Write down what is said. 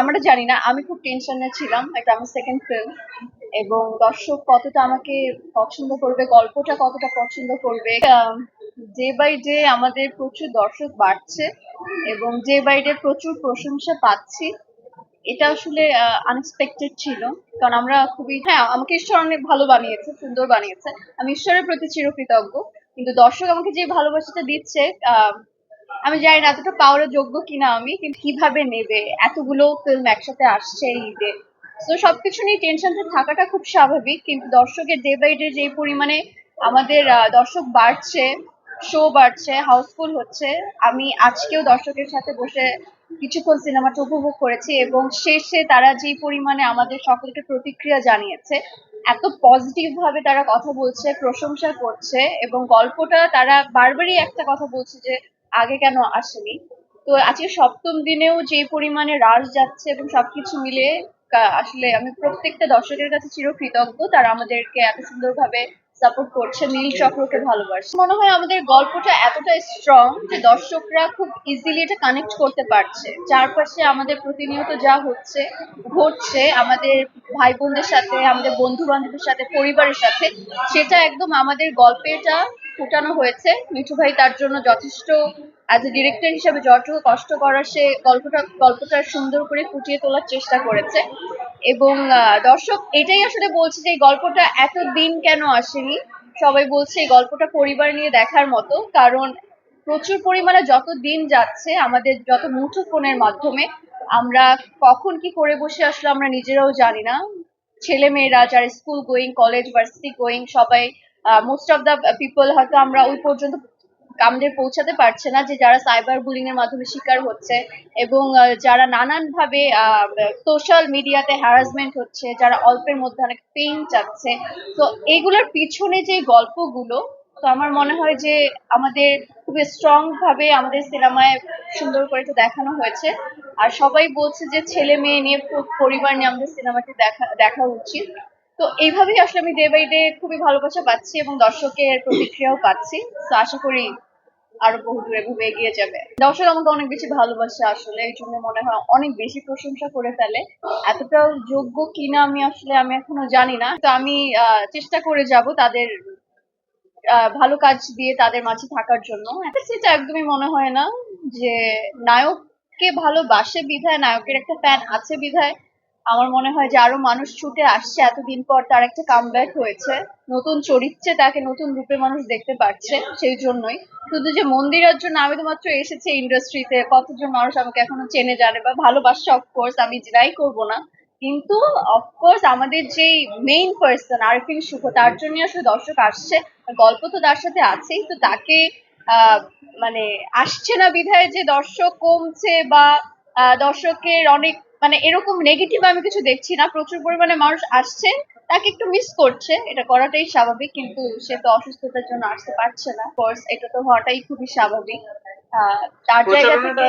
আমরা জানি না, আমি খুব টেনশনে ছিলাম, এটা আমার সেকেন্ড ফিল্ম এবং দর্শক কতটা আমাকে পছন্দ করবে, গল্পটা কতটা পছন্দ করবে ডে বাই ডে আমাদের প্রচুর দর্শক বাড়ছে, এবং ডে বাই ডে প্রচুর প্রশংসা পাচ্ছি, এটা আসলে আনএক্সপেক্টেড ছিল, কারণ আমরা খুবই হ্যাঁ আমাকে ঈশ্বর অনেক ভালো বানিয়েছে, সুন্দর বানিয়েছে, আমি ঈশ্বরের প্রতি চিরকৃতজ্ঞ, কিন্তু দর্শক আমাকে যে ভালোবাসাটা দিচ্ছে আমি জানি না এতটা পাওয়ার যোগ্য কিনা আমি, কিন্তু কীভাবে নেবে? এতগুলো ফিল্ম একসাথে আসছে ঈদে। তো সবকিছু নিয়ে টেনশনটা থাকাটা খুব স্বাভাবিক, কিন্তু দর্শকের ডে বাই ডে যে পরিমাণে আমাদের দর্শক বাড়ছে শো বাড়ছে হাউসফুল হচ্ছে, আমি আজকেও দর্শকের সাথে বসে কিছুক্ষণ সিনেমাটা উপভোগ করেছি এবং শেষে তারা যে পরিমাণে আমাদের সকলকে প্রতিক্রিয়া জানিয়েছে, এত পজিটিভ ভাবে তারা কথা বলছে, প্রশংসা করছে এবং গল্পটা তারা বারবারই একটা কথা বলছে যে আগে কেন আসেনি? তো আজকে সপ্তম দিনেও যে পরিমাণে রাশ যাচ্ছে এবং সবকিছু মিলে আসলে আমি প্রত্যেকটা দর্শকের কাছে চিরকৃতজ্ঞ। তারা আমাদেরকে এত সুন্দরভাবে সাপোর্ট করছে, নীল চক্রকে ভালোবাসে মনে হয় আমাদের গল্পটা এতটা স্ট্রং যে দর্শকরা খুব ইজিলি এটা কানেক্ট করতে পারছে। চারপাশে আমাদের প্রতিনিয়ত যা হচ্ছে, ঘটছে, আমাদের ভাই বোনদের সাথে, আমাদের বন্ধু বান্ধবের সাথে, পরিবারের সাথে, সেটা একদম আমাদের গল্পেটা ফুটানো হয়েছে। মিঠু ভাই তার জন্য যথেষ্ট অ্যাজ এ ডিরেক্টর হিসাবে যতটুকু কষ্ট করার সে গল্পটা গল্পটা সুন্দর করে ফুটিয়ে তোলার চেষ্টা করেছে। এবং দর্শক, এটাই আসলে বলছে যে এই গল্পটা এত দিন কেন আসেনি? সবাই বলছে এই গল্পটা পরিবার নিয়ে দেখার মতো, কারণ প্রচুর পরিমাণে যত দিন যাচ্ছে, আমাদের যত মুঠো ফোনের মাধ্যমে, আমরা কখন কি করে বসে আসলে আমরা নিজেরাও জানি না। ছেলে মেয়েরা যারা school going college varsity going সবাই মোস্ট অফ দ্য পিপল হয়তো আমরা ওই পর্যন্ত আমাদের পৌঁছাতে পারছে না যে যারা সাইবার বুলিং এর মাধ্যমে শিকার হচ্ছে এবং যারা নানান ভাবে সোশ্যাল মিডিয়াতে হ্যারাসমেন্ট হচ্ছে, যারা অল্পের মধ্যে অনেক পেইন চাচ্ছে। তো এইগুলোর পিছনে যে গল্পগুলো, তো আমার মনে হয় যে আমাদের খুবই স্ট্রং ভাবে আমাদের সিনেমায় সুন্দর করে এটা দেখানো হয়েছে। আর সবাই বলছে যে ছেলে মেয়ে নিয়ে পরিবার নিয়ে আমাদের সিনেমাটি দেখা দেখা উচিত। তো এইভাবেই আসলে আমি ডে বাই ডে খুবই ভালোবাসা পাচ্ছি এবং দর্শকের প্রতিক্রিয়াও পাচ্ছি। তো আশা করি আরও বহু দূরে এভাবে এগিয়ে যাবে। দর্শক আমাকে অনেক বেশি ভালোবাসে আসলে, এই জন্য মনে হয় অনেক বেশি প্রশংসা করে ফেলে। এতটাও যোগ্য কিনা আমি আসলে, আমি এখনও জানি না। তো আমি চেষ্টা করে যাব তাদের ভালো কাজ দিয়ে তাদের মাঝে থাকার জন্য। সেটা একদমই মনে হয় না যে, নায়ককে ভালোবাসে বিধায়, নায়কের একটা ফ্যান আছে বিধায়। আমার মনে হয় যে আরও মানুষ ছুটে আসছে, এতদিন পর তার একটা কামব্যাক হয়েছে। নতুন চরিত্রে তাকে নতুন রূপে মানুষ দেখতে পাচ্ছে সেই জন্যই। শুধু যে মন্দিরের জন্য, আমি তো মাত্র এসেছি ইন্ডাস্ট্রিতে কতজন মানুষ আমাকে এখনও চেনে জানে বা ভালোবাসছে অফকোর্স আমি জেনাই করব না। কিন্তু অফকোর্স আমাদের যে মেইন পার্সন আরফিন শুভ, তার জন্য আসলে দর্শক আসছে। গল্প তো তার সাথে আছেই, তো তাকে মানে আসছে না বিধায় যে দর্শক কমছে বা দর্শকের অনেক মানে এরকম নেগেটিভ আমি কিছু দেখছি না প্রচুর পরিমাণে মানুষ আসছে তাকে একটু মিস করছে এটা করাটাই স্বাভাবিক কিন্তু সে তো অসুস্থতার জন্য আসতে পারছে না। কোর্স এটা তো হওয়াটাই খুবই স্বাভাবিক। আহ, তার জায়গা থেকে